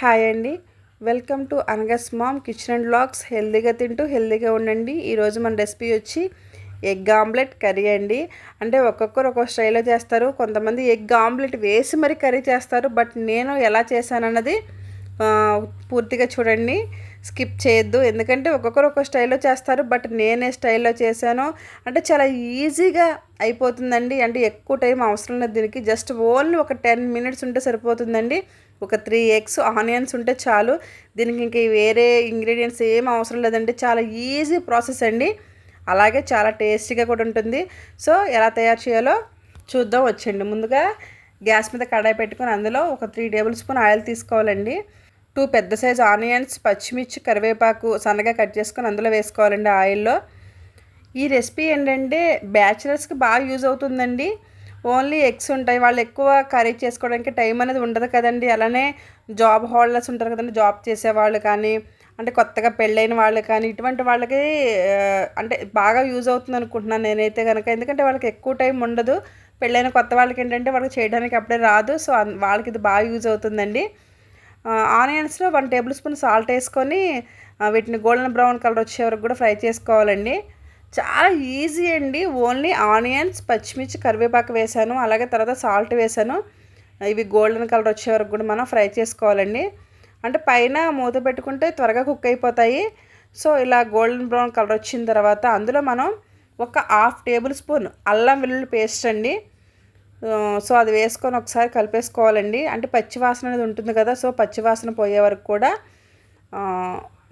Hi అండి. Welcome to అనగస్ mom kitchen and blogs హెల్దీగా తింటూ హెల్దీగా ఉండండి. ఈరోజు మన రెసిపీ వచ్చి ఎగ్ ఆమ్లెట్ కర్రీ అండి. అంటే ఒక్కొక్కరు ఒక్కొక్క స్టైల్లో చేస్తారు. కొంతమంది ఎగ్ ఆమ్లెట్ వేసి మరి కర్రీ చేస్తారు. బట్ నేను ఎలా చేశానన్నది పూర్తిగా చూడండి స్కిప్ చేయొద్దు. ఎందుకంటే ఒక్కొక్కరు ఒక్కొక్క స్టైల్లో చేస్తారు బట్ నేనే స్టైల్లో చేశాను. అంటే చాలా ఈజీగా అయిపోతుందండి. అంటే ఎక్కువ టైం అవసరం లేదు దీనికి. జస్ట్ ఓన్లీ ఒక టెన్ మినిట్స్ ఉంటే సరిపోతుందండి. ఒక త్రీ ఎగ్స్ ఆనియన్స్ ఉంటే చాలు. దీనికి ఇంక వేరే ఇంగ్రీడియంట్స్ ఏం అవసరం లేదండి. చాలా ఈజీ ప్రాసెస్ అండి. అలాగే చాలా టేస్టీగా కూడా ఉంటుంది. సో ఎలా తయారు చేయాలో చూద్దాం వచ్చండి ముందుగా గ్యాస్ మీద కడాయి పెట్టుకొని అందులో ఒక త్రీ టేబుల్ స్పూన్ ఆయిల్ తీసుకోవాలండి. టూ పెద్ద సైజు ఆనియన్స్ పచ్చిమిర్చి కరివేపాకు సన్నగా కట్ చేసుకొని అందులో వేసుకోవాలండి ఆయిల్లో. ఈ రెసిపీ ఏంటంటే బ్యాచిలర్స్కి బాగా యూజ్ అవుతుందండి. ఓన్లీ ఎగ్స్ ఉంటాయి. వాళ్ళు ఎక్కువ కర్రీ చేసుకోవడానికి టైం అనేది ఉండదు కదండి. అలానే జాబ్ హోల్డర్స్ ఉంటారు కదండి. జాబ్ చేసేవాళ్ళు కానీ అంటే కొత్తగా పెళ్ళైన వాళ్ళు కానీ ఇటువంటి వాళ్ళకి అంటే బాగా యూజ్ అవుతుంది అనుకుంటున్నాను నేనైతే కనుక ఎందుకంటే వాళ్ళకి ఎక్కువ టైం ఉండదు. పెళ్ళైన కొత్త వాళ్ళకి ఏంటంటే వాళ్ళకి చేయడానికి అప్పుడే రాదు. సో వాళ్ళకి ఇది బాగా యూజ్ అవుతుందండి. ఆనియన్స్లో వన్ టేబుల్ స్పూన్ సాల్ట్ వేసుకొని వీటిని గోల్డెన్ బ్రౌన్ కలర్ వచ్చే వరకు కూడా ఫ్రై చేసుకోవాలండి. చాలా ఈజీ అండి. ఓన్లీ ఆనియన్స్ పచ్చిమిర్చి కరివేపాకు వేసాను. అలాగే తర్వాత సాల్ట్ వేసాను. ఇవి గోల్డెన్ కలర్ వచ్చే వరకు కూడా మనం ఫ్రై చేసుకోవాలండి. అంటే పైన మూత పెట్టుకుంటే త్వరగా కుక్ అయిపోతాయి. సో ఇలా గోల్డెన్ బ్రౌన్ కలర్ వచ్చిన తర్వాత అందులో మనం ఒక హాఫ్ టేబుల్ స్పూన్ అల్లం వెల్లుల్లి పేస్ట్ అండి. సో అది వేసుకొని ఒకసారి కలిపేసుకోవాలండి. అంటే పచ్చివాసన అనేది ఉంటుంది కదా సో పచ్చివాసన పోయే వరకు కూడా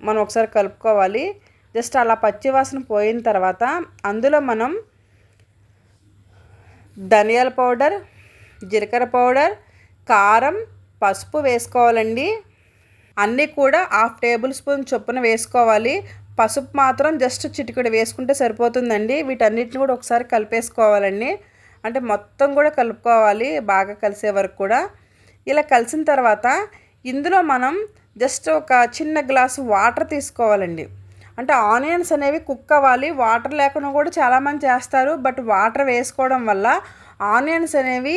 మనం ఒకసారి కలుపుకోవాలి. జస్ట్ అలా పచ్చివాసన పోయిన తర్వాత అందులో మనం ధనియాల పౌడర్ జీలకర్ర పౌడర్ కారం పసుపు వేసుకోవాలండి. అన్నీ కూడా హాఫ్ టేబుల్ స్పూన్ చొప్పున వేసుకోవాలి. పసుపు మాత్రం జస్ట్ చిటికడ వేసుకుంటే సరిపోతుందండి. వీటన్నిటిని కూడా ఒకసారి కలిపేసుకోవాలండి. అంటే మొత్తం కూడా కలుపుకోవాలి బాగా కలిసే వరకు కూడా. ఇలా కలిసిన తర్వాత ఇందులో మనం జస్ట్ ఒక చిన్న గ్లాసు వాటర్ తీసుకోవాలండి. అంటే ఆనియన్స్ అనేవి కుక్ అవ్వాలి. వాటర్ లేకుండా కూడా చాలామంది చేస్తారు. బట్ వాటర్ వేసుకోవడం వల్ల ఆనియన్స్ అనేవి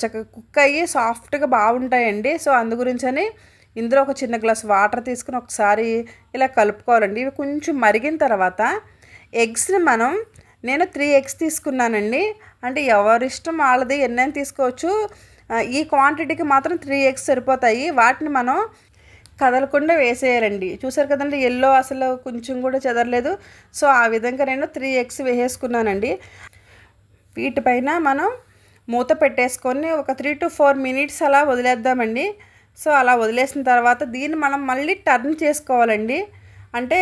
చక్కగా కుక్ అయ్యి సాఫ్ట్గా బాగుంటాయండి. సో అందు గురించని ఇందులో ఒక చిన్న గ్లాస్ వాటర్ తీసుకుని ఒకసారి ఇలా కలుపుకోవాలండి. ఇవి కొంచెం మరిగిన తర్వాత ఎగ్స్ని మనం నేను త్రీ ఎగ్స్ తీసుకున్నానండి. అంటే ఎవరిష్టం వాళ్ళది ఎన్నైనా తీసుకోవచ్చు. ఈ క్వాంటిటీకి మాత్రం త్రీ ఎగ్స్ సరిపోతాయి. వాటిని మనం కదలకుండా వేసేయాలండి. చూసారు కదండి ఎల్లో అసలు కొంచెం కూడా చెదరలేదు. సో ఆ విధంగా నేను త్రీ ఎగ్స్ వేసేసుకున్నానండి. వీటిపైన మనం మూత పెట్టేసుకొని ఒక త్రీ టు ఫోర్ మినిట్స్ అలా వదిలేద్దామండి. సో అలా వదిలేసిన తర్వాత దీన్ని మనం మళ్ళీ టర్న్ చేసుకోవాలండి. అంటే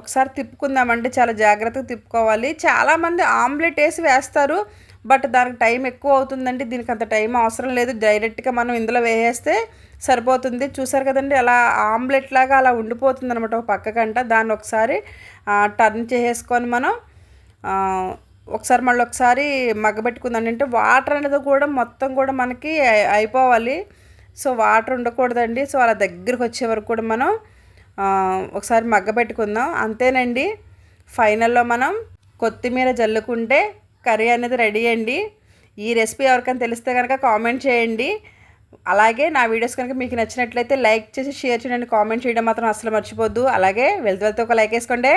ఒకసారి తిప్పుకుందామంటే చాలా జాగ్రత్తగా తిప్పుకోవాలి. చాలామంది ఆమ్లెట్ వేసి వేస్తారు బట్ దానికి టైం ఎక్కువ అవుతుందండి. దీనికి అంత టైం అవసరం లేదు. డైరెక్ట్గా మనం ఇందులో వేసేస్తే సరిపోతుంది. చూసారు కదండి అలా ఆమ్లెట్ లాగా అలా ఉండిపోతుంది అనమాట ఒక పక్కకంట దాన్ని ఒకసారి టర్న్ చేసేసుకొని మనం ఒకసారి మళ్ళీ ఒకసారి మగ్గబెట్టుకుందండి అంటే వాటర్ అనేది కూడా మొత్తం కూడా మనకి అయిపోవాలి. సో వాటర్ ఉండకూడదండి. సో అలా దగ్గరకు వచ్చే వరకు కూడా మనం ఒకసారి మగ్గ పెట్టుకుందాం. అంతేనండి. ఫైనల్లో మనం కొత్తిమీర జల్లుకుంటే కర్రీ అనేది రెడీ అండి. ఈ రెసిపీ ఎవరికైనా తెలిస్తే కనుక కామెంట్ చేయండి. అలాగే నా వీడియోస్ కనుక మీకు నచ్చినట్లయితే లైక్ చేసి షేర్ చేయండి. కామెంట్ చేయడం మాత్రం అసలు మర్చిపోద్దు. అలాగే వెళ్తూ వెళ్తూ ఒక లైక్ వేసుకోండి.